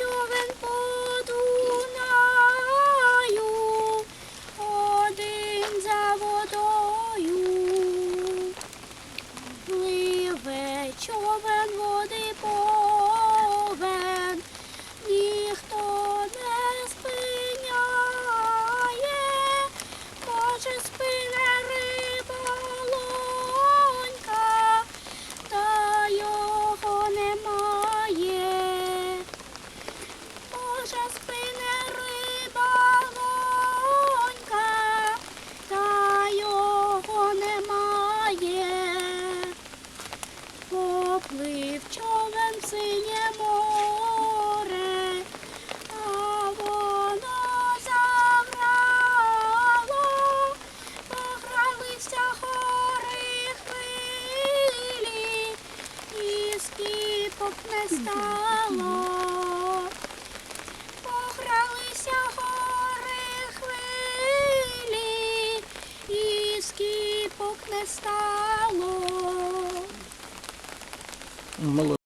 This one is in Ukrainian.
Пливе човен Поплив човен в синє море, а воно заграло, погралися гори хвилі, і скіпок не стало. Погралися гори хвилі, і скіпок не стало. Uma